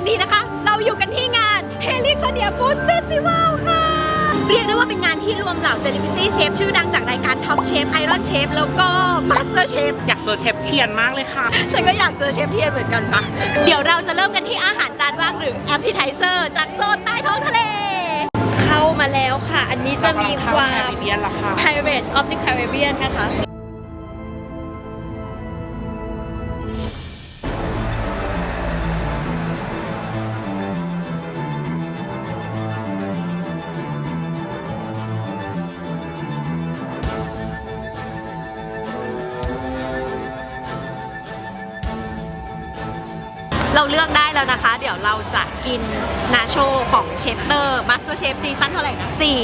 อนนี้นะคะ เราอยู่กันที่งาน h e l i c o n i a Food Festival ค่ะ เรียกได้ว่าเป็นงานที่รวมเหล่าเซเลบริตี้เชฟชื่อดังจากรายการ Top Chef Iron Chef แล้วก็ Master Chef อยากเจอเชฟเทียนมากเลยค่ะ ฉันก็อยากเจอเชฟเทียนเหมือนกันค่ะเดี๋ยวเราจะเริ่มกันที่อาหารจานว่างหรือ appetizer จากโซนใต้ท้องทะเล เข้ามาแล้วค่ะ อันนี้จะมีความเบียนละค่ะ Pirates of the Caribbean นะคะ เราเลือกได้แล้วนะคะ เดี๋ยวเราจะกินนาโชของเชฟเตอร์มาสเตอร์เชฟซีซั่นเท่าไหร่นะสี่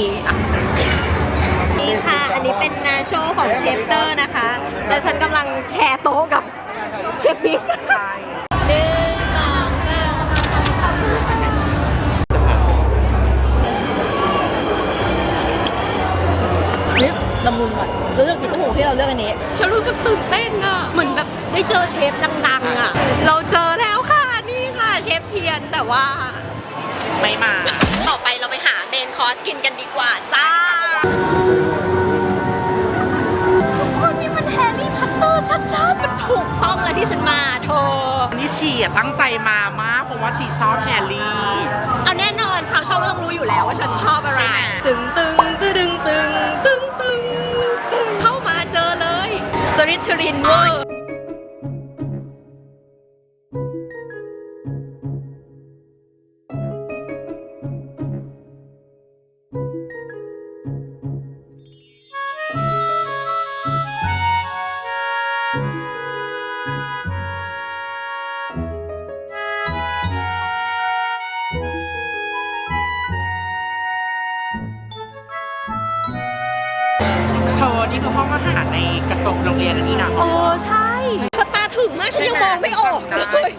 นี่ค่ะ อันนี้เป็นนาโชของเชฟเตอร์นะคะ แล้วฉันกำลังแชร์โต๊ะกับเชฟบิ๊กหนึ่งสองสามนี่ละมุนก่อนเลือกกินจมูที่เราเลือกอันนี้ ฉันรู้สึกตื่นเต้นอะเหมือนแบบได้เจอเชฟดังๆอะเราเจอ เชฟเทียนแต่ว่า ไม่มา ต่อไปเราไปหาเมนคอร์สกินกันดีกว่าจ้า ทุกคนนี่มันแฮร์รี่พอตเตอร์ชัดๆมันถูกต้องแล้วที่ฉันมาโทนี่ชีอะตั้งใจมามากเพราะว่าชีชอบแฮร์รี่เอาแน่นอนชาวช่องก็ต้องรู้อยู่แล้วว่าฉันชอบอะไรใช่ตึงตึงตึงตึงตึงตึงตึงเข้ามาเจอเลยสริทรินเวอร์ นี่คือห้องอาหารในกระทรวงโรงเรียนอันนี้นะโอ้ใช่พอตาถึงมากฉันยังมองไม่ออกได้เลย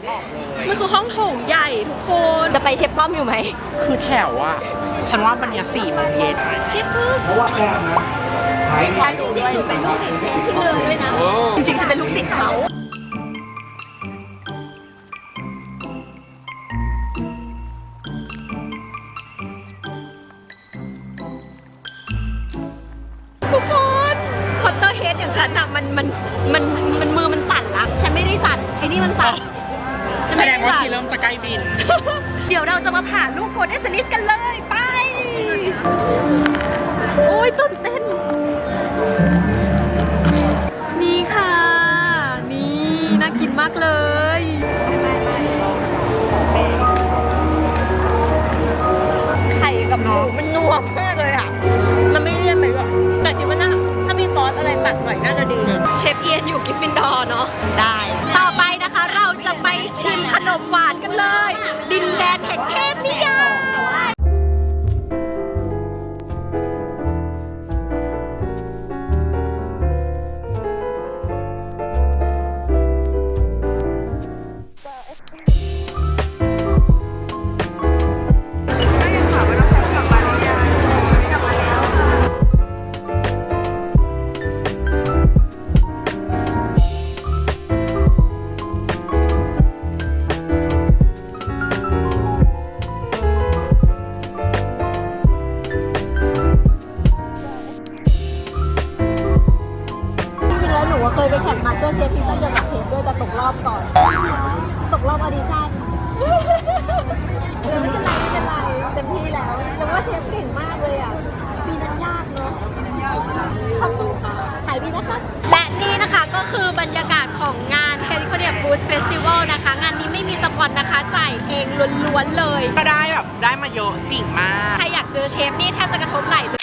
มันคือห้องโถงใหญ่ทุกคน จะไปเชฟป้อมอยู่ไหม คือแถวอะฉันว่าวันเนี้ยสี่โมงเย็นเชฟพึ่งใช่จริงๆหนูเป็นลูกศิษย์เชฟที่เดิมด้วยนะ จริงๆฉันเป็นลูกศิษย์เขา นอะมันมันมันมันมือมันสั่นละฉันไม่ได้สั่นไอ้นี่มันสั่นฉันแสไม่ดไงว่าชีสั่นเริ่มจะใกล้บิน เดี๋ยวเราจะมาผ่านลูกโกลเด้นสนิทกันเลยไป โอ้ยตื่นเต้น นี่ค่ะ นี่ น่ากินมากเลย ไข่กับหมูมันนัวมากเลยอะ มันไม่เลี่ยนไปหรอกแต่คิดว่าน่าถ้ามีซอ สอะไรตัดหน่อยน่าจะดี เชฟเอียนอยู่กิฟฟินดอร์เนาะได้ ต่อไปนะคะเราจะไปชิมขนมหวานกันเลย ดินแดนแห่งเทพ เคยไปแข่งมาสเตอร์เชฟซีซั่นเดียวกับเชฟด้วยแต่ตกรอบก่อน ตกรอบออดิชั่นแต่ไม่เป็นไรไม่เป็นไรเต็มที่แล้วแล้วก็เชฟเก่งมากเลยอะ ปีนั้นยากเนาะขอบคุณค่ะขายดีนะคะ และนี่นะคะก็คือบรรยากาศของงาน h e l i c o n i a Boost Festival นะคะ งานนี้ไม่มีสปอนนะคะ จ่ายเองล้วนๆเลย ก็ได้แบบได้มาเยอะสิ่งมาก ใครอยากเจอเชฟนี่แทบจะกระทบไหล